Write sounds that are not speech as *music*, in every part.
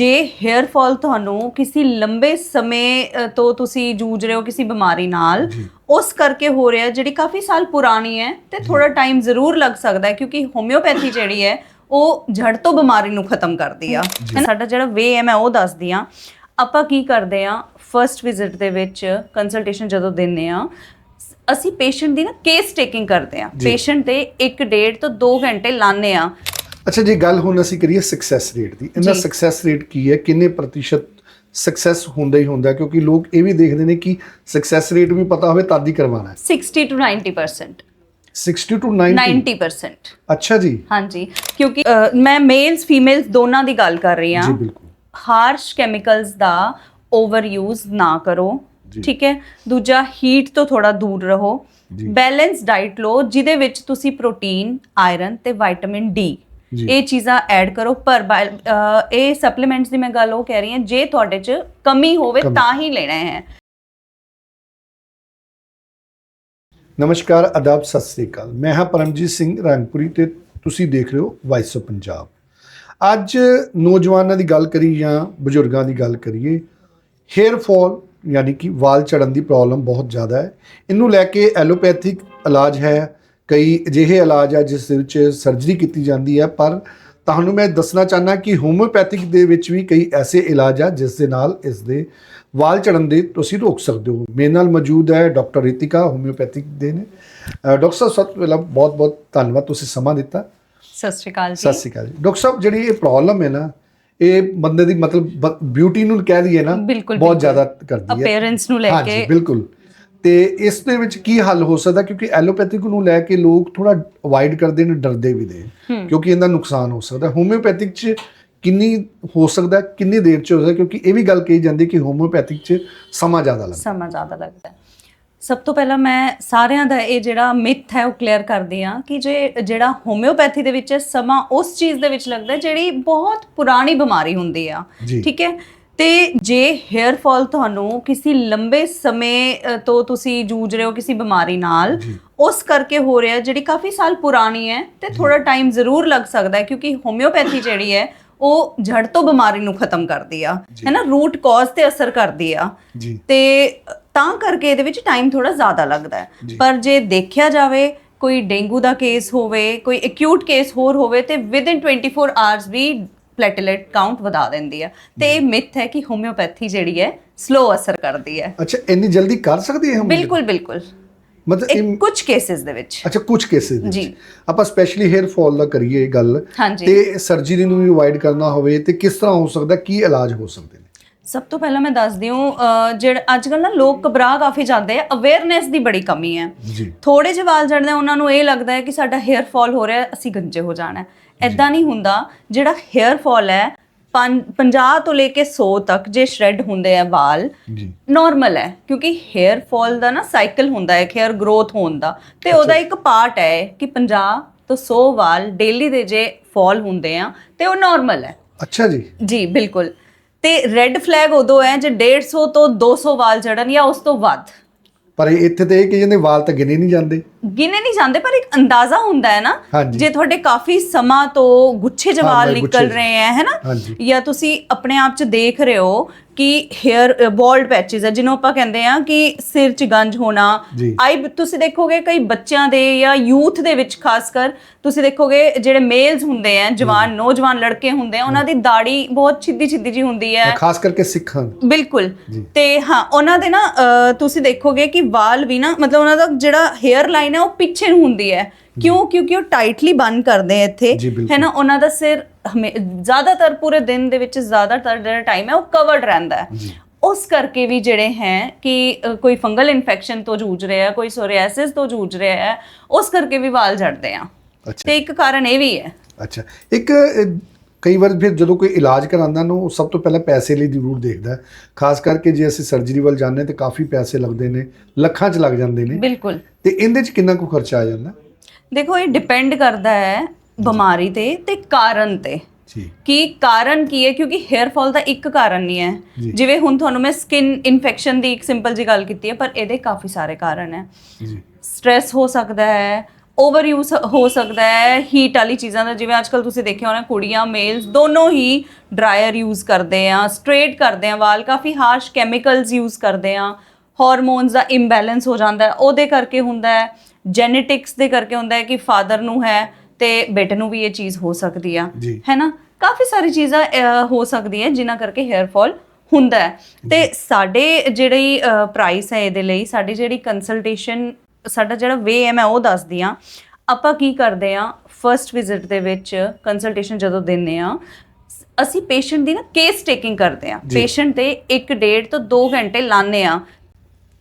ਜੇ hair fall ਤੁਹਾਨੂੰ ਕਿਸੇ ਲੰਬੇ ਸਮੇਂ ਤੋਂ ਤੁਸੀਂ ਜੂਝ ਰਹੇ ਹੋ ਕਿਸੇ ਬਿਮਾਰੀ ਨਾਲ। ਉਸ ਕਰਕੇ ਹੋ ਰਿਹਾ ਜਿਹੜੀ ਕਾਫੀ ਸਾਲ ਪੁਰਾਣੀ ਹੈ ਤੇ ਥੋੜਾ ਟਾਈਮ ਜ਼ਰੂਰ ਲੱਗ ਸਕਦਾ ਹੈ ਕਿਉਂਕਿ ਹੋਮਿਓਪੈਥੀ ਜਿਹੜੀ ਹੈ ਉਹ ਜੜ ਤੋਂ ਬਿਮਾਰੀ ਨੂੰ ਖਤਮ ਕਰਦੀ ਆ। ਸਾਡਾ ਜਿਹੜਾ ਵੇ ਹੈ ਮੈਂ ਉਹ ਦੱਸਦੀ ਆ ਆਪਾਂ ਕੀ ਕਰਦੇ ਆ ਫਰਸਟ ਵਿਜ਼ਿਟ ਦੇ ਵਿੱਚ ਕੰਸਲਟੇਸ਼ਨ ਜਦੋਂ ਦਿੰਨੇ ਆ ਅਸੀਂ ਪੇਸ਼ੈਂਟ ਦੀ ਨਾ ਕੇਸ ਟੇਕਿੰਗ ਕਰਦੇ ਆ। ਪੇਸ਼ੈਂਟ ਤੇ 1.5 ਤੋਂ 2 ਘੰਟੇ ਲਾਣੇ ਆ ਅੱਛਾ ਜੀ ਗੱਲ ਹੁਣ ਅਸੀਂ ਕਰੀਏ ਸਕਸੈਸ ਰੇਟ ਦੀ ਇਹਦਾ ਜੀ। ਸਕਸੈਸ ਰੇਟ ਕੀ ਹੈ? ਕਿੰਨੇ ਪ੍ਰਤੀਸ਼ਤ ਸਕਸੈਸ ਹੁੰਦਾ ਹੀ ਹੁੰਦਾ? ਕਿਉਂਕਿ ਲੋਕ ਇਹ ਵੀ ਦੇਖਦੇ ਨੇ ਕਿ ਸਕਸੈਸ ਰੇਟ ਵੀ ਪਤਾ ਹੋਵੇ ਤਦ ਹੀ ਕਰਵਾਉਣਾ ਹੈ। 60 to 90% 60 ਟੂ 90 90% ਅੱਛਾ ਜੀ। ਹਾਂਜੀ ਕਿਉਂਕਿ ਅ, ਮੈਂ ਮੇਲਸ ਫੀਮੇਲਸ ਦੋਨਾਂ ਦੀ ਗੱਲ ਕਰ ਰਹੀ ਹਾਂ। ਜੀ ਬਿਲਕੁਲ। ਹਾਰਸ਼ ਕੈਮੀਕਲਸ ਦਾ ਓਵਰ ਯੂਜ਼ ਨਾ ਕਰੋ ਜੀ। ਠੀਕ ਹੈ? ਦੂਜਾ ਹੀਟ ਤੋਂ ਥੋੜਾ ਦੂਰ ਰਹੋ। ਜੀ। ਬੈਲੈਂਸ ਡਾਈਟ ਲਓ ਜਿਹਦੇ ਵਿੱਚ ਤੁਸੀਂ ਪ੍ਰੋਟੀਨ ਆਇਰਨ ਤੇ ਵਿਟਾਮਿਨ ਡੀ। ਇਹ ਚੀਜ਼ਾਂ ਐਡ ਕਰੋ ਪਰ ਇਹ ਸਪਲੀਮੈਂਟਸ ਦੀ ਮੈਂ ਗੱਲ ਉਹ ਕਹਿ ਰਹੀ ਹਾਂ ਜੇ ਤੁਹਾਡੇ 'ਚ ਕਮੀ ਹੋਵੇ। ਤਾਂ ਹੀ ਲੈਣਾ ਹੈ। ਨਮਸਕਾਰ ਆਦਾਬ ਸਤਿ ਸ੍ਰੀ ਅਕਾਲ। ਮੈਂ ਹਾਂ ਪਰਮਜੀਤ ਸਿੰਘ ਰੰਗਪੁਰੀ ਤੇ ਤੁਸੀਂ ਦੇਖ ਰਹੇ ਹੋ ਵਾਇਸ ਆਫ ਪੰਜਾਬ ਅੱਜ ਨੌਜਵਾਨਾਂ ਦੀ ਗੱਲ ਕਰੀ ਜਾਂ ਬਜ਼ੁਰਗਾਂ ਦੀ ਗੱਲ ਕਰੀਏ ਹੇਅਰ ਫਾਲ ਯਾਨੀ ਕਿ ਵਾਲ ਝੜਨ ਦੀ ਪ੍ਰੋਬਲਮ ਬਹੁਤ ਜ਼ਿਆਦਾ ਹੈ। ਇਹਨੂੰ ਲੈ ਕੇ ਐਲੋਪੈਥਿਕ ਇਲਾਜ ਹੈ ਕਈ ਅਜਿਹੇ ਇਲਾਜ ਆ ਜਿਸ ਦੇ ਵਿੱਚ ਸਰਜਰੀ ਕੀਤੀ ਜਾਂਦੀ ਹੈ ਪਰ ਤੁਹਾਨੂੰ ਮੈਂ ਦੱਸਣਾ ਚਾਹਨਾ ਕਿ ਹੋਮਿਓਪੈਥਿਕ ਦੇ ਵਿੱਚ ਵੀ ਕਈ ਐਸੇ ਇਲਾਜ ਆ ਜਿਸ ਦੇ ਨਾਲ ਇਸ ਦੇ ਵਾਲ ਝੜਨ ਦੇ ਤੁਸੀਂ ਰੋਕ ਸਕਦੇ ਹੋ। ਮੇਰੇ ਨਾਲ ਮੌਜੂਦ ਹੈ ਡਾਕਟਰ ਰਿਤਿਕਾ ਹੋਮਿਓਪੈਥਿਕ ਦੇ ਨੇ। ਡਾਕਟਰ ਸਾਹਿਬ ਸਭ ਤੋਂ ਪਹਿਲਾਂ ਬਹੁਤ ਬਹੁਤ ਧੰਨਵਾਦ ਤੁਸੀਂ ਸਮਾਂ ਦਿੱਤਾ। ਸਤਿ ਸ਼੍ਰੀ ਅਕਾਲ ਸਤਿ ਸ਼੍ਰੀ ਅਕਾਲ ਜੀ। ਡਾਕਟਰ ਸਾਹਿਬ ਜਿਹੜੀ ਇਹ ਪ੍ਰੋਬਲਮ ਹੈ ਨਾ ਇਹ ਬੰਦੇ ਦੀ ਮਤਲਬ ਬਿਊਟੀ ਨੂੰ ਕਹਿ ਦਈਏ ਨਾ ਬਹੁਤ। ਜ਼ਿਆਦਾ ਕਰਦੀ ਹੈ। ਅਪੀਅਰੈਂਸ ਨੂੰ ਲੈ ਕੇ ਬਿਲਕੁਲ। ਤੇ ਇਸ ਦੇ ਵਿੱਚ ਕੀ ਹੱਲ ਹੋ ਸਕਦਾ? ਕਿਉਂਕਿ ਐਲੋਪੈਥਿਕ ਨੂੰ ਲੈ ਕੇ ਲੋਕ ਥੋੜਾ ਅਵਾਇਡ ਕਰਦੇ ਨੇ ਡਰਦੇ ਵੀ ਨੇ। ਕਿਉਂਕਿ ਇਹਦਾ ਨੁਕਸਾਨ ਹੋ ਸਕਦਾ। ਹੋਮਿਓਪੈਥਿਕ ਚ ਕਿੰਨੀ ਹੋ ਸਕਦਾ? ਕਿੰਨੀ ਦੇਰ ਚ ਹੋ ਸਕਦਾ? ਕਿਉਂਕਿ ਇਹ ਵੀ ਗੱਲ ਕਹੀ ਜਾਂਦੀ ਕਿ ਹੋਮਿਓਪੈਥਿਕ ਚ ਸਮਾਂ ਜ਼ਿਆਦਾ ਲੱਗਦਾ। ਸਮਾਂ ਜ਼ਿਆਦਾ ਲੱਗਦਾ ਸਭ ਤੋਂ ਪਹਿਲਾਂ ਮੈਂ ਸਾਰਿਆਂ ਦਾ ਇਹ ਜਿਹੜਾ ਮਿਥ ਹੈ ਉਹ ਕਲੀਅਰ ਕਰਦੀ ਆ ਕਿ ਜੇ ਜਿਹੜਾ ਹੋਮਿਓਪੈਥੀ ਦੇ ਵਿੱਚ ਸਮਾਂ ਉਸ ਚੀਜ਼ ਦੇ ਵਿੱਚ ਲੱਗਦਾ ਜਿਹੜੀ ਬਹੁਤ ਪੁਰਾਣੀ ਬਿਮਾਰੀ ਹੁੰਦੀ ਆ। ਠੀਕ ਹੈ? ਤੇ ਜੇ 헤ਅਰ ਫਾਲ ਤੁਹਾਨੂੰ ਕਿਸੇ ਲੰਬੇ ਸਮੇਂ ਤੋਂ ਤੁਸੀਂ ਜੂਝ ਰਹੇ ਹੋ ਕਿਸੇ ਬਿਮਾਰੀ ਨਾਲ। ਉਸ ਕਰਕੇ ਹੋ ਰਿਹਾ ਜਿਹੜੀ ਕਾਫੀ ਸਾਲ ਪੁਰਾਣੀ ਹੈ ਤੇ ਥੋੜਾ ਟਾਈਮ ਜ਼ਰੂਰ ਲੱਗ ਸਕਦਾ ਹੈ ਕਿਉਂਕਿ ਹੋਮਿਓਪੈਥੀ *coughs* ਜਿਹੜੀ ਹੈ ਉਹ ਜੜ ਤੋਂ ਬਿਮਾਰੀ ਨੂੰ ਖਤਮ ਕਰਦੀ ਆ। ਹੈ ਨਾ ਰੂਟ ਕਾਜ਼ ਤੇ ਅਸਰ ਕਰਦੀ ਆ ਤੇ ਤਾਂ ਕਰਕੇ ਇਹਦੇ ਵਿੱਚ ਟਾਈਮ ਥੋੜਾ ਜ਼ਿਆਦਾ ਲੱਗਦਾ ਹੈ। ਪਰ ਜੇ ਦੇਖਿਆ ਜਾਵੇ ਕੋਈ ਡੇਂਗੂ ਦਾ ਕੇਸ ਹੋਵੇ ਕੋਈ ਅਕਿਊਟ ਕੇਸ ਹੋਰ ਹੋਵੇ ਤੇ ਵਿਦਿਨ 24 ਆਵਰਸ ਵੀ ਪਲੇਟਲੇਟ ਕਾਊਂਟ ਵਧਾ ਦਿੰਦੀ ਹੈ ਤੇ ਇਹ ਮਿਥ ਹੈ ਕਿ ਹੋਮਿਓਪੈਥੀ ਜਿਹੜੀ ਹੈ ਸਲੋ ਅਸਰ ਕਰਦੀ ਹੈ। ਅੱਛਾ ਇੰਨੀ ਜਲਦੀ ਕਰ ਸਕਦੀ ਹੈ? ਬਿਲਕੁਲ ਬਿਲਕੁਲ। ਮਤਲਬ ਕੁਝ ਕੇਸਿਸ ਦੇ ਵਿੱਚ। ਅੱਛਾ ਕੁਝ ਕੇਸਿਸ ਵਿੱਚ। ਜੀ। ਆਪਾਂ ਸਪੈਸ਼ਲੀ ਹੇਅਰ ਫਾਲ ਦਾ ਕਰੀਏ ਗੱਲ। ਤੇ ਸਰਜਰੀ ਨੂੰ ਵੀ ਅਵਾਇਡ ਕਰਨਾ ਹੋਵੇ ਤੇ ਕਿਸ ਤਰ੍ਹਾਂ ਹੋ ਸਕਦਾ ਕੀ ਇਲਾਜ ਹੋ ਸਕਦੇ ਨੇ? ਸਭ ਤੋਂ ਪਹਿਲਾਂ ਮੈਂ ਦੱਸਦੀ ਹਾਂ ਜਿਹੜਾ ਅੱਜ ਕੱਲ੍ਹ ਨਾ ਲੋਕ ਘਬਰਾ ਕਾਫੀ ਜਾਂਦੇ ਆ। ਅਵੇਅਰਨੈਸ ਦੀ ਬੜੀ ਕਮੀ ਹੈ। ਥੋੜੇ ਜਿਹੇ ਵਾਲ ਝੜਦੇ ਉਹਨਾਂ ਨੂੰ ਇਹ ਲੱਗਦਾ ਹੈ ਕਿ ਸਾਡਾ 헤ਅਰ ਫਾਲ ਹੋ ਰਿਹਾ ਅਸੀਂ ਗੰਜੇ ਹੋ ਜਾਣਾ ਹੈ। ਐਦਾਂ ਨਹੀਂ ਹੁੰਦਾ ਜਿਹੜਾ ਹੇਅਰ ਫਾਲ ਹੈ 50 ਤੋਂ ਲੈ ਕੇ 100 ਤੱਕ ਜੇ ਸ਼੍ਰੈਡ ਹੁੰਦੇ ਆ ਵਾਲ ਜੀ। ਨਾਰਮਲ ਹੈ ਕਿਉਂਕਿ ਹੇਅਰ ਫਾਲ ਦਾ ਨਾ ਸਾਈਕਲ ਹੁੰਦਾ ਹੈ ਹੇਅਰ ਗਰੋਥ ਹੋਣ ਦਾ। ਤੇ ਉਹਦਾ ਇੱਕ ਪਾਰਟ ਹੈ ਕਿ 50 ਤੋਂ 100 ਵਾਲ ਡੇਲੀ ਦੇ ਜੇ ਫਾਲ ਹੁੰਦੇ ਆ ਤੇ ਉਹ ਨਾਰਮਲ ਹੈ। ਅੱਛਾ ਜੀ। ਜੀ ਬਿਲਕੁਲ। ਤੇ ਰੈੱਡ ਫਲੈਗ ਉਦੋਂ ਹੈ ਜੇ 150 ਤੋਂ 200 ਵਾਲ ਚੜਨ ਜਾਂ ਉਸ ਤੋਂ ਵੱਧ। ਪਰ ਇੱਥੇ ਤੇ ਇਹ ਕਿ ਜਾਂਦੇ ਵਾਲ ਤਾਂ ਗਿਣੇ ਨਹੀਂ ਜਾਂਦੇ ਗਿਣੇ ਨਹੀਂ ਜਾਂਦੇ ਪਰ ਇੱਕ ਅੰਦਾਜ਼ਾ ਹੁੰਦਾ ਹੈ ਨਾ। ਜੇ ਤੁਹਾਡੇ ਕਾਫੀ ਸਮਾਂ ਤੋਂ ਗੁੱਛੇ ਜਵਾਲ ਨਿਕਲ ਰਹੇ ਹੈ ਹੈ ਨਾ ਹਾਂਜੀ। ਜਾਂ ਤੁਸੀਂ ਆਪਣੇ ਆਪ 'ਚ ਦੇਖ ਰਹੇ ਹੋ ਕਿ 헤ਅਰ ਬਾਲਡ ਪੈਚਸ ਹੈ ਜਿਹਨੂੰ ਆਪਾਂ ਕਹਿੰਦੇ ਆ ਕਿ ਸਿਰ 'ਚ ਗੰਜ ਹੋਣਾ। ਆਈ ਤੁਸੀਂ ਦੇਖੋਗੇ ਕਈ ਬੱਚਿਆਂ ਦੇ ਜਾਂ ਯੂਥ ਦੇ ਵਿੱਚ ਖਾਸ ਕਰ ਤੁਸੀਂ ਦੇਖੋਗੇ ਜਿਹੜੇ ਮੇਲਸ ਹੁੰਦੇ ਆ ਜਵਾਨ ਨੌਜਵਾਨ ਲੜਕੇ ਹੁੰਦੇ ਆ ਉਹਨਾਂ ਦੀ ਦਾੜੀ ਬਹੁਤ ਛਿੱਦੀ ਛਿੱਦੀ ਜੀ ਹੁੰਦੀ ਹੈ। ਖਾਸ ਕਰਕੇ ਸਿੱਖਾਂ ਬਿਲਕੁਲ। ਤੇ ਹਾਂ ਉਹਨਾਂ ਦੇ ਨਾ ਤੁਸੀਂ ਦੇਖੋਗੇ ਕਿ ਵਾਲ ਵੀ ਨਾ ਮਤਲਬ ਉਹਨਾਂ ਦਾ ਜਿਹੜਾ 헤ਅਰ ਲਾਈਨ ਹੈ ਉਹ ਪਿੱਛੇ ਨੂੰ ਹੁੰਦੀ ਹੈ। ਕਿਉਂ? ਕਿਉਂਕਿ ਉਹ ਟਾਈਟਲੀ ਬੰਨ ਕਰਦੇ ਆ ਇੱਥੇ। ਹੈ ਨਾ? ਉਹਨਾਂ ਦਾ ਸਿਰ ਹਮੇ- ਜ਼ਿਆਦਾਤਰ ਪੂਰੇ ਦਿਨ ਦੇ ਵਿੱਚ ਜ਼ਿਆਦਾਤਰ ਜਿਹੜਾ ਟਾਈਮ ਹੈ ਉਹ ਕਵਰਡ ਰਹਿੰਦਾ ਹੈ। ਉਸ ਕਰਕੇ ਵੀ ਜਿਹੜੇ ਹੈ ਕਿ ਕੋਈ ਫੰਗਲ ਇਨਫੈਕਸ਼ਨ ਤੋਂ ਜੂਝ ਰਿਹਾ ਹੈ ਕੋਈ ਸੋਰੀਆਸਿਸ ਤੋਂ ਜੂਝ ਰਿਹਾ ਹੈ ਉਸ ਕਰਕੇ ਵੀ ਵਾਲ ਝੜਦੇ ਆ। ਅੱਛਾ। ਤੇ ਇੱਕ ਕਾਰਨ ਇਹ ਵੀ ਹੈ। ਅੱਛਾ। ਇੱਕ ਕਈ ਵਾਰ ਫਿਰ ਜਦੋਂ ਕੋਈ ਇਲਾਜ ਕਰਾਉਂਦਾ ਨਾ ਸਭ ਤੋਂ ਪਹਿਲਾਂ ਪੈਸੇ ਲਈ ਜ਼ਰੂਰ ਦੇਖਦਾ। ਖਾਸ ਕਰਕੇ ਜੇ ਅਸੀਂ ਸਰਜਰੀ ਵੱਲ ਜਾਂਦੇ ਤੇ ਕਾਫੀ ਪੈਸੇ ਲੱਗਦੇ ਨੇ ਲੱਖਾਂ 'ਚ ਲੱਗ ਜਾਂਦੇ ਨੇ। ਬਿਲਕੁਲ। ਤੇ ਇਹਦੇ 'ਚ ਕਿੰਨਾ ਕੁ ਖਰਚਾ ਆ ਜਾਂਦਾ? ਦੇਖੋ ਇਹ ਡਿਪੈਂਡ ਕਰਦਾ ਹੈ ਬਿਮਾਰੀ ਤੇ ਤੇ ਕਾਰਨ ਤੇ। ਜੀ। ਕਿ ਕਾਰਨ ਕੀ ਹੈ? ਕਿਉਂਕਿ 헤ਅਰ ਫਾਲ ਦਾ ਇੱਕ ਕਾਰਨ ਨਹੀਂ ਹੈ। ਜਿਵੇਂ ਹੁਣ ਤੁਹਾਨੂੰ ਮੈਂ ਸਕਿਨ ਇਨਫੈਕਸ਼ਨ ਦੀ ਇੱਕ ਸਿੰਪਲ ਜੀ ਗੱਲ ਕੀਤੀ ਹੈ ਪਰ ਇਹਦੇ ਕਾਫੀ ਸਾਰੇ ਕਾਰਨ ਹੈ। ਜੀ। ਸਟ੍ਰੈਸ ਹੋ ਸਕਦਾ ਹੈ ਓਵਰ ਯੂਜ਼ ਹੋ ਸਕਦਾ ਹੈ ਹੀਟ ਵਾਲੀ ਚੀਜ਼ਾਂ ਦਾ। ਜਿਵੇਂ ਅੱਜਕੱਲ ਤੁਸੀਂ ਦੇਖਿਆ ਹੋਣਾ ਕੁੜੀਆਂ ਮੇਲਸ ਦੋਨੋਂ ਹੀ ਡਰਾਇਰ ਯੂਜ਼ ਕਰਦੇ ਆ ਸਟ੍ਰੇਟ ਕਰਦੇ ਆ ਵਾਲ ਕਾਫੀ ਹਾਰਸ਼ ਕੈਮੀਕਲਸ ਯੂਜ਼ ਕਰਦੇ ਆ। ਹਾਰਮੋਨਸ ਦਾ ਇੰਬੈਲੈਂਸ ਹੋ ਜਾਂਦਾ ਹੈ। ਉਹਦੇ ਕਰਕੇ ਹੁੰਦਾ ਹੈ ਜੈਨੇਟਿਕਸ ਦੇ ਕਰਕੇ ਹੁੰਦਾ ਹੈ ਕਿ ਫਾਦਰ ਨੂੰ ਹੈ ਤੇ ਬੇਟੇ ਨੂੰ ਵੀ ਇਹ ਚੀਜ਼ ਹੋ ਸਕਦੀ ਆ ਜੀ। ਹੈ ਨਾ ਕਾਫੀ ਸਾਰੀ ਚੀਜ਼ਾਂ ਅਹ, ਹੋ ਸਕਦੀ ਹੈ ਜਿਨ੍ਹਾਂ ਕਰਕੇ ਹੇਅਰ ਫਾਲ ਹੁੰਦਾ ਹੈ। ਤੇ ਸਾਡੇ ਜਿਹੜੀ ਪ੍ਰਾਈਸ ਹੈ ਇਹਦੇ ਲਈ ਸਾਡੀ ਜਿਹੜੀ ਕੰਸਲਟੇਸ਼ਨ ਸਾਡਾ ਜਿਹੜਾ ਵੇ ਹੈ ਮੈਂ ਉਹ ਦੱਸਦੀ ਆ ਆਪਾਂ ਕੀ ਕਰਦੇ ਆ ਫਰਸਟ ਵਿਜ਼ਿਟ ਦੇ ਵਿੱਚ ਕੰਸਲਟੇਸ਼ਨ ਜਦੋਂ ਦਿੰਨੇ ਆ ਅਸੀਂ ਪੇਸ਼ੈਂਟ ਦੀ ਨਾ ਕੇਸ ਟੇਕਿੰਗ ਕਰਦੇ ਆ ਜੀ। ਪੇਸ਼ੈਂਟ ਤੇ 1 ਡੇਢ ਤੋਂ 2 ਘੰਟੇ ਲਾਣੇ ਆ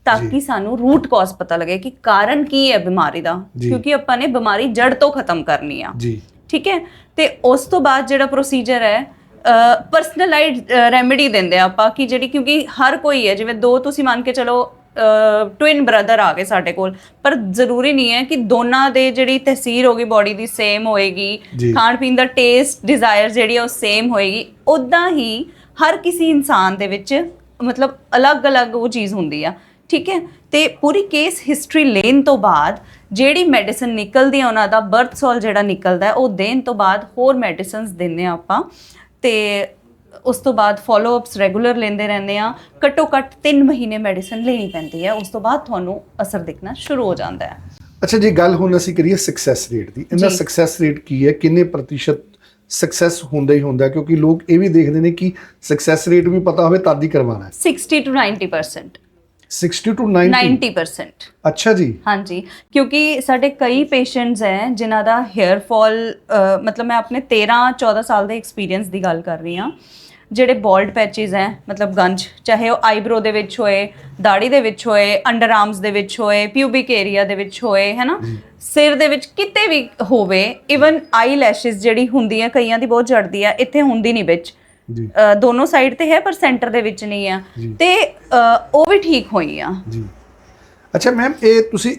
ਤਾਂ। ਕਿ ਸਾਨੂੰ ਰੂਟ ਕਾਜ਼ ਪਤਾ ਲੱਗੇ ਕਿ ਕਾਰਨ ਕੀ ਹੈ ਬਿਮਾਰੀ ਦਾ। ਕਿਉਂਕਿ ਆਪਾਂ ਨੇ ਬਿਮਾਰੀ ਜੜ ਤੋਂ ਖਤਮ ਕਰਨੀ ਆ ਜੀ ਠੀਕ ਹੈ ਤੇ ਉਸ ਤੋਂ ਬਾਅਦ ਜਿਹੜਾ ਪ੍ਰੋਸੀਜਰ ਹੈ ਪਰਸਨਲਾਈਜ਼ਡ ਰੈਮੇਡੀ ਦਿੰਦੇ ਆ ਆਪਾਂ ਕਿ ਜਿਹੜੀ ਕਿਉਂਕਿ ਹਰ ਕੋਈ ਹੈ ਜਿਵੇਂ ਦੋ ਤੁਸੀਂ ਮੰਨ ਕੇ ਚਲੋ ਟਵਿਨ ਬ੍ਰਦਰ ਆ ਗਏ ਸਾਡੇ ਕੋਲ ਪਰ ਜ਼ਰੂਰੀ ਨਹੀਂ ਹੈ ਕਿ ਦੋਨਾਂ ਦੇ ਜਿਹੜੀ ਤਹਿਸੀਰ ਹੋਗੀ ਬਾਡੀ ਦੀ ਸੇਮ ਹੋਏਗੀ। ਖਾਣ ਪੀਣ ਦਾ ਟੇਸਟ ਡਿਜ਼ਾਇਰ ਜਿਹੜੀ ਉਹ ਸੇਮ ਹੋਏਗੀ ਉਦਾਂ ਹੀ ਹਰ ਕਿਸੇ ਇਨਸਾਨ ਦੇ ਵਿੱਚ ਮਤਲਬ ਅਲੱਗ-ਅਲੱਗ ਉਹ ਚੀਜ਼ ਹੁੰਦੀ ਆ ਠੀਕ ਹੈ? ਤੇ ਪੂਰੀ ਕੇਸ ਹਿਸਟਰੀ ਲੈਣ ਤੋਂ ਬਾਅਦ ਜਿਹੜੀ ਮੈਡੀਸਨ ਨਿਕਲਦੀ ਆ ਉਹਨਾਂ ਦਾ ਬਰਥ ਸੋਲ ਜਿਹੜਾ ਨਿਕਲਦਾ ਹੈ, ਉਹ ਦੇਣ ਤੋਂ ਬਾਅਦ ਹੋਰ ਮੈਡੀਸਿਨਸ ਦਿੰਨੇ ਆ ਆਪਾਂ। ਤੇ ਉਸ ਤੋਂ ਬਾਅਦ ਫਾਲੋ ਅਪਸ ਰੈਗੂਲਰ ਲੈਂਦੇ ਰਹਿੰਦੇ ਆ ਘੱਟੋ ਘੱਟ 3 ਮਹੀਨੇ ਮੈਡੀਸਨ ਲੈਣੀ ਪੈਂਦੀ ਹੈ। ਉਸ ਤੋਂ ਬਾਅਦ ਤੁਹਾਨੂੰ ਅਸਰ ਦਿਖਣਾ ਸ਼ੁਰੂ ਹੋ ਜਾਂਦਾ ਹੈ। ਅੱਛਾ ਜੀ ਗੱਲ ਹੁਣ ਅਸੀਂ ਕਰੀਏ ਸਕਸੈਸ ਰੇਟ ਦੀ। ਇਹਦਾ ਜੀ। ਸਕਸੈਸ ਰੇਟ ਕੀ ਹੈ? ਕਿੰਨੇ ਪ੍ਰਤੀਸ਼ਤ ਸਕਸੈਸ ਹੁੰਦਾ ਹੀ ਹੁੰਦਾ ਹੈ? ਕਿਉਂਕਿ ਲੋਕ ਇਹ ਵੀ ਦੇਖਦੇ ਨੇ ਕਿ ਸਕਸੈਸ ਰੇਟ ਵੀ ਪਤਾ ਹੋਵੇ ਤਦ ਹੀ ਕਰਵਾਉਣਾ ਹੈ। 60 to 90% 60 ਟੂ 90 90% ਅੱਛਾ ਜੀ। ਹਾਂਜੀ ਕਿਉਂਕਿ ਸਾਡੇ ਕਈ ਪੇਸ਼ੈਂਟਸ ਹੈ ਜਿਨ੍ਹਾਂ ਦਾ ਹੇਅਰ ਫਾਲ ਮਤਲਬ ਮੈਂ ਆਪਣੇ 13 14 ਸਾਲ ਦੇ ਐਕਸਪੀਰੀਅੰਸ ਦੀ ਗੱਲ ਕਰ ਰਹੀ ਹਾਂ। ਜਿਹੜੇ ਬਾਲਡ ਪੈਚਸ ਹੈ ਮਤਲਬ ਗੰਜ ਚਾਹੇ ਉਹ ਆਈਬ੍ਰੋ ਦੇ ਵਿੱਚ ਹੋਏ ਦਾੜੀ ਦੇ ਵਿੱਚ ਹੋਏ ਅੰਡਰ ਆਰਮਸ ਦੇ ਵਿੱਚ ਹੋਏ ਪਿਊਬਿਕ ਏਰੀਆ ਦੇ ਵਿੱਚ ਹੋਏ ਹੈਨਾ? ਸਿਰ ਦੇ ਵਿੱਚ ਕਿਤੇ ਵੀ ਹੋਵੇ ਇਵਨ ਆਈ ਲੈਸ਼ਸ ਜਿਹੜੀ ਹੁੰਦੀ ਹੈ ਕਈਆਂ ਦੀ ਬਹੁਤ ਝੜਦੀ ਆ ਇੱਥੇ ਹੁੰਦੀ ਨਹੀਂ ਵਿੱਚ। ਜੀ ਦੋਨੋਂ ਸਾਈਡ ਤੇ ਹੈ ਪਰ ਸੈਂਟਰ ਦੇ ਵਿੱਚ ਨਹੀਂ ਆ। ਤੇ ਉਹ ਵੀ ਠੀਕ ਹੋਈ ਆ ਜੀ ਅੱਛਾ ਮੈਮ ਇਹ ਤੁਸੀਂ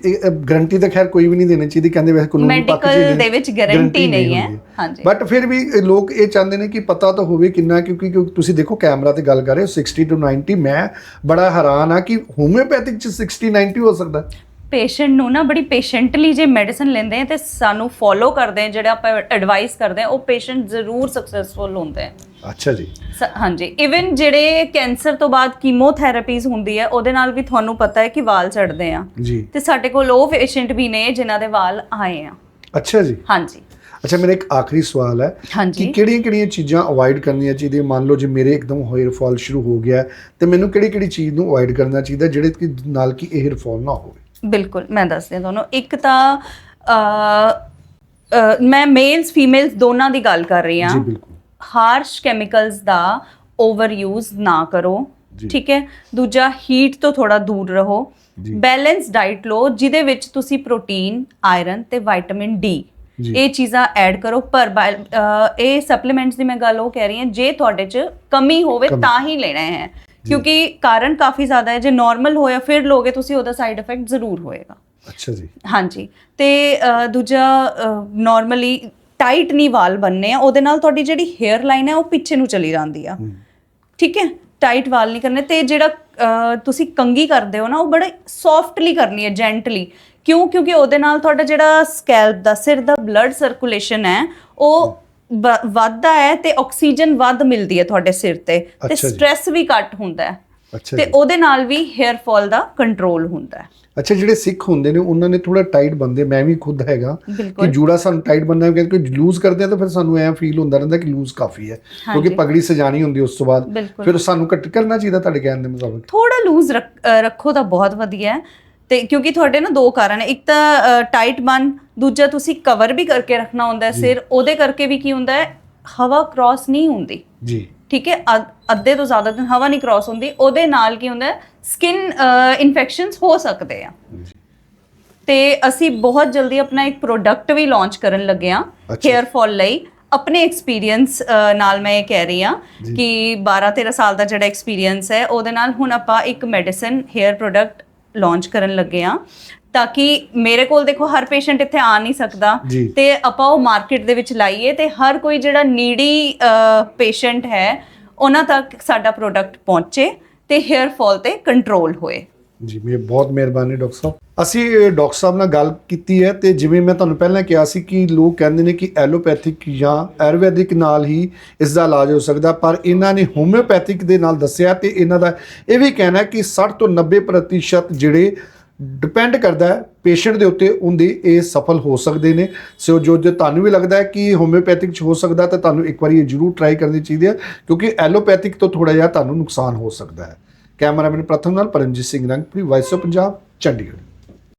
ਗਾਰੰਟੀ ਤਾਂ ਖੈਰ ਕੋਈ ਵੀ ਨਹੀਂ ਦੇਣੀ ਚਾਹੀਦੀ ਕਹਿੰਦੇ ਵੈਸੇ ਕਾਨੂੰਨੀ ਪੱਖ Medical ਦੇ ਵਿੱਚ guarantee ਨਹੀਂ ਹੈ। ਹਾਂਜੀ। ਬਟ ਫਿਰ ਵੀ ਲੋਕ ਇਹ ਚਾਹੁੰਦੇ ਨੇ ਕਿ ਪਤਾ ਤਾਂ ਹੋਵੇ ਕਿੰਨਾ ਕਿਉਂਕਿ ਤੁਸੀਂ ਦੇਖੋ ਕੈਮਰਾ ਤੇ ਗੱਲ ਕਰ ਰਹੇ ਹੋ 60 ਟੂ 90 ਮੈਂ ਬੜਾ ਹੈਰਾਨ ਆ ਕਿ ਹੋਮਿਓਪੈਥਿਕ ਚ 60 90 ਹੋ ਸਕਦਾ ਪੇਸ਼ੈਂਟ ਨੂੰ ਨਾ ਬੜੀ ਪੇਸ਼ੈਂਟਲੀ ਜੇ ਮੈਡੀਸਨ ਲੈਂਦੇ ਆ ਤੇ ਸਾਨੂੰ ਫੋਲੋ ਕਰਦੇ ਆ ਜਿਹੜਾ ਆਪਾਂ ਐਡਵਾਈਸ ਕਰਦੇ ਆ ਉਹ ਪੇਸ਼ੈਂਟ ਜ਼ਰੂਰ ਸਕਸੈਸਫੁਲ ਹੁੰਦੇ ਆ। ਅੱਛਾ ਜੀ। ਹਾਂਜੀ। ਇਵਨ ਜਿਹੜੇ ਕੈਂਸਰ ਤੋਂ ਬਾਅਦ ਕੀਮੋਥੈਰੇਪੀਜ਼ ਹੁੰਦੀ ਹੈ ਉਹਦੇ ਨਾਲ ਵੀ ਤੁਹਾਨੂੰ ਪਤਾ ਹੈ ਕਿ ਵਾਲ ਝੜਦੇ ਆ। ਜੀ। ਤੇ ਸਾਡੇ ਕੋਲ ਉਹ ਪੇਸ਼ੈਂਟ ਵੀ ਨੇ ਜਿਨ੍ਹਾਂ ਦੇ ਵਾਲ ਆਏ ਆ। ਅੱਛਾ ਜੀ। ਹਾਂਜੀ। ਅੱਛਾ ਮੇਰਾ ਇੱਕ ਆਖਰੀ ਸਵਾਲ ਹੈ ਕਿ ਹਾਂਜੀ। ਕਿਹੜੀਆਂ ਕਿਹੜੀਆਂ ਚੀਜ਼ਾਂ ਅਵੋਇਡ ਕਰਨੀਆਂ ਚਾਹੀਦੀਆਂ? ਮੰਨ ਲਓ ਜੇ ਮੇਰੇ ਇੱਕਦਮ ਹੇਅਰ ਫਾਲ ਸ਼ੁਰੂ ਹੋ ਗਿਆ ਤੇ ਮੈਨੂੰ ਕਿਹੜੀ ਕਿਹੜੀ ਚੀਜ਼ ਨੂੰ ਅਵੋਇਡ ਕਰਨਾ ਚਾਹੀਦਾ ਜਿਹੜੇ ਕਿ ਨਾਲ ਕਿ ਹੇਅਰ ਫਾਲ ਨਾ ਹੋਵੇ? ਬਿਲਕੁਲ ਮੈਂ ਦੱਸਦੀ ਹਾਂ ਤੁਹਾਨੂੰ ਇੱਕ ਤਾਂ ਅ, ਮੈਂ ਮੇਲਸ ਫੀਮੇਲਸ ਦੋਨਾਂ ਦੀ ਗੱਲ ਕਰ ਰਹੀ ਹਾਂ ਜੀ ਬਿਲਕੁਲ ਹਾਰਸ਼ ਕੈਮੀਕਲਸ ਦਾ ਓਵਰ ਯੂਜ਼ ਨਾ ਕਰੋ। ਠੀਕ ਹੈ ਦੂਜਾ ਹੀਟ ਤੋਂ ਥੋੜਾ ਦੂਰ ਰਹੋ। ਬੈਲੈਂਸ ਡਾਈਟ ਲਓ ਜਿਹਦੇ ਵਿੱਚ ਤੁਸੀਂ ਪ੍ਰੋਟੀਨ ਆਇਰਨ ਤੇ ਵਿਟਾਮਿਨ ਡੀ। ਇਹ ਚੀਜ਼ਾਂ ਐਡ ਕਰੋ ਪਰ ਇਹ ਸਪਲੀਮੈਂਟਸ ਦੀ ਮੈਂ ਗੱਲ ਉਹ ਕਹਿ ਰਹੀ ਹਾਂ ਜੇ ਤੁਹਾਡੇ 'ਚ ਕਮੀ ਹੋਵੇ। ਤਾਂ ਹੀ ਲੈਣਾ ਹੈ ਕਿਉਂਕਿ ਕਾਰਨ ਕਾਫੀ ਜ਼ਿਆਦਾ ਹੈ ਜੇ ਨਾਰਮਲ ਹੋਇਆ ਫਿਰ ਲੋਗੇ ਤੁਸੀਂ ਉਹਦਾ ਸਾਈਡ ਇਫੈਕਟ ਜ਼ਰੂਰ ਹੋਏਗਾ। ਅੱਛਾ ਜੀ। ਹਾਂਜੀ। ਤੇ ਦੂਜਾ ਨਾਰਮਲੀ ਟਾਈਟ ਨਹੀਂ ਵਾਲ ਬੰਨੇ ਆ ਉਹਦੇ ਨਾਲ ਤੁਹਾਡੀ ਜਿਹੜੀ ਹੇਅਰ ਲਾਈਨ ਹੈ ਉਹ ਪਿੱਛੇ ਨੂੰ ਚਲੀ ਜਾਂਦੀ ਆ। ਠੀਕ ਹੈ? ਟਾਈਟ ਵਾਲ ਨਹੀਂ ਕਰਨੇ। ਤੇ ਜਿਹੜਾ ਤੁਸੀਂ ਕੰਗੀ ਕਰਦੇ ਹੋ ਨਾ ਉਹ ਬੜਾ ਸੌਫਟਲੀ ਕਰਨੀ ਹੈ ਜੈਂਟਲੀ ਕਿਉਂ? ਕਿਉਂਕਿ ਉਹਦੇ ਨਾਲ ਤੁਹਾਡਾ ਜਿਹੜਾ ਸਕੈਲਪ ਦਾ ਸਿਰ ਦਾ ਬਲੱਡ ਸਰਕੂਲੇਸ਼ਨ ਹੈ ਉਹ ਵੱਧਦਾ ਹੈ ਤੇ ਆਕਸੀਜਨ ਵੱਧ ਮਿਲਦੀ ਹੈ ਤੁਹਾਡੇ ਸਿਰ ਤੇ ਤੇ ਅੱਛਾ ਜੀ। ਸਟ੍ਰੈਸ ਵੀ ਘੱਟ ਹੁੰਦਾ ਹੈ ਅੱਛਾ ਤੇ ਜੀ। ਉਹਦੇ ਨਾਲ ਵੀ ਹੇਅਰ ਫਾਲ ਦਾ ਕੰਟਰੋਲ ਹੁੰਦਾ ਹੈ। ਅੱਛਾ ਜਿਹੜੇ ਸਿੱਖ ਹੁੰਦੇ ਨੇ ਉਹਨਾਂ ਨੇ ਥੋੜਾ ਟਾਈਟ ਬੰਦੇ ਮੈਂ ਵੀ ਖੁਦ ਹੈਗਾ ਕਿ ਬਿਲਕੁਲ। ਜੂੜਾ ਸਾਨੂੰ ਟਾਈਟ ਬੰਨਣਾ ਹੈ ਕਿਉਂਕਿ ਲੂਜ਼ ਕਰਦੇ ਆ ਤਾਂ ਫਿਰ ਸਾਨੂੰ ਐ ਫੀਲ ਹੁੰਦਾ ਰਹਿੰਦਾ ਕਿ ਲੂਜ਼ ਕਾਫੀ ਹੈ ਕਿਉਂਕਿ ਹਾਂਜੀ। ਪਗੜੀ ਸਜਾਣੀ ਹੁੰਦੀ ਉਸ ਤੋਂ ਬਾਅਦ। ਬਿਲਕੁਲ। ਫਿਰ ਸਾਨੂੰ ਕੱਟ ਕਰਨਾ ਚਾਹੀਦਾ ਤੁਹਾਡੇ ਕਹਿਣ ਦੇ ਮੁਤਾਬਕ। ਥੋੜਾ ਲੂਜ਼ ਰੱਖੋ ਤਾਂ ਬਹੁਤ ਵਧੀਆ ਹੈ। ਤੇ ਕਿਉਂਕਿ ਤੁਹਾਡੇ ਨਾ ਦੋ ਕਾਰਨ ਹੈ। ਇੱਕ ਤਾਂ ਟਾਈਟ ਬਨ ਦੂਜਾ ਤੁਸੀਂ ਕਵਰ ਵੀ ਕਰਕੇ ਰੱਖਣਾ ਹੁੰਦਾ ਹੈ ਸਿਰ ਉਹਦੇ ਕਰਕੇ ਵੀ ਕੀ ਹੁੰਦਾ ਹੈ ਹਵਾ ਕ੍ਰਾਸ ਨਹੀਂ ਹੁੰਦੀ। ਜੀ। ਠੀਕ ਹੈ? ਅੱਧ- ਤੋਂ ਜ਼ਿਆਦਾ ਦਿਨ ਹਵਾ ਨਹੀਂ ਕ੍ਰਾਸ ਹੁੰਦੀ। ਉਹਦੇ ਨਾਲ ਕੀ ਹੁੰਦਾ ਸਕਿਨ ਇਨਫੈਕਸ਼ਨਸ ਹੋ ਸਕਦੇ ਆ। ਤੇ ਅਸੀਂ ਬਹੁਤ ਜਲਦੀ ਆਪਣਾ ਇੱਕ ਪ੍ਰੋਡਕਟ ਵੀ ਲਾਂਚ ਕਰਨ ਲੱਗੇ ਆ। ਹੇਅਰ ਫਾਲ ਲਈ। ਆਪਣੇ ਐਕਸਪੀਰੀਅੰਸ ਨਾਲ ਮੈਂ ਇਹ ਕਹਿ ਰਹੀ ਆ। ਕਿ 12 13 ਸਾਲ ਦਾ ਜਿਹੜਾ ਐਕਸਪੀਰੀਅੰਸ ਹੈ ਉਹਦੇ ਨਾਲ ਹੁਣ ਆਪਾਂ ਇੱਕ ਮੈਡੀਸਨ ਹੇਅਰ ਪ੍ਰੋਡਕਟ ਲਾਂਚ ਕਰਨ ਲੱਗੇ ਆ ਤਾਂ ਕਿ ਮੇਰੇ ਕੋਲ ਦੇਖੋ ਹਰ ਪੇਸ਼ੈਂਟ ਇੱਥੇ ਆ ਨਹੀਂ ਸਕਦਾ। ਤੇ ਆਪਾਂ ਉਹ ਮਾਰਕੀਟ ਦੇ ਵਿੱਚ ਲਾਈਏ ਤੇ ਹਰ ਕੋਈ ਜਿਹੜਾ ਨੀਡੀ ਪੇਸ਼ੈਂਟ ਹੈ ਉਹਨਾਂ ਤੱਕ ਸਾਡਾ ਪ੍ਰੋਡਕਟ ਪਹੁੰਚੇ ਤੇ ਹੇਅਰ ਫਾਲ ਤੇ ਕੰਟਰੋਲ ਹੋਏ ਜੀ ਮੇਰੇ ਬਹੁਤ ਮਿਹਰਬਾਨੀ ਡਾਕਟਰ ਸਾਹਿਬ। ਅਸੀਂ ਇਹ ਡਾਕਟਰ ਸਾਹਿਬ ਨਾਲ ਗੱਲ ਕੀਤੀ ਹੈ ਤੇ ਜਿਵੇਂ ਮੈਂ ਤੁਹਾਨੂੰ ਪਹਿਲਾਂ ਕਿਹਾ ਸੀ ਕਿ ਲੋਕ ਕਹਿੰਦੇ ਨੇ ਕਿ ਐਲੋਪੈਥਿਕ ਜਾਂ ਆਯੁਰਵੈਦਿਕ ਨਾਲ ਹੀ ਇਸ ਦਾ ਇਲਾਜ ਹੋ ਸਕਦਾ, ਪਰ ਇਹਨਾਂ ਨੇ ਹੋਮਿਓਪੈਥਿਕ ਦੇ ਨਾਲ ਦੱਸਿਆ ਤੇ ਇਹਨਾਂ ਦਾ ਇਹ ਵੀ ਕਹਿਣਾ ਕਿ 60 ਤੋਂ 90% ਜਿਹੜੇ ਡਿਪੈਂਡ ਕਰਦਾ ਹੈ ਪੇਸ਼ੈਂਟ ਦੇ ਉੱਤੇ, ਉਹਦੇ ਇਹ ਸਫਲ ਹੋ ਸਕਦੇ ਨੇ। ਸੋ ਜੋ, ਜੇ ਤੁਹਾਨੂੰ ਵੀ ਲੱਗਦਾ ਹੈ ਕਿ ਹੋਮਿਓਪੈਥਿਕ ਚ ਹੋ ਸਕਦਾ, ਤਾਂ ਤੁਹਾਨੂੰ ਇੱਕ ਵਾਰੀ ਇਹ ਜ਼ਰੂਰ ਟਰਾਈ ਕਰਨੀ ਚਾਹੀਦੀ ਹੈ, ਕਿਉਂਕਿ ਐਲੋਪੈਥਿਕ ਤੋਂ ਥੋੜਾ ਜਿਹਾ ਤੁਹਾਨੂੰ ਨੁਕਸਾਨ ਹੋ ਸਕਦਾ ਹੈ। ਕੈਮਰਾਮੈਨ ਪ੍ਰਥਮ ਨਾਲ ਪਰਮਜੀਤ ਸਿੰਘ ਰੰਗਪੁਰੀ ਵਾਇਸ ਆਫ ਪੰਜਾਬ ਚੰਡੀਗੜ੍ਹ।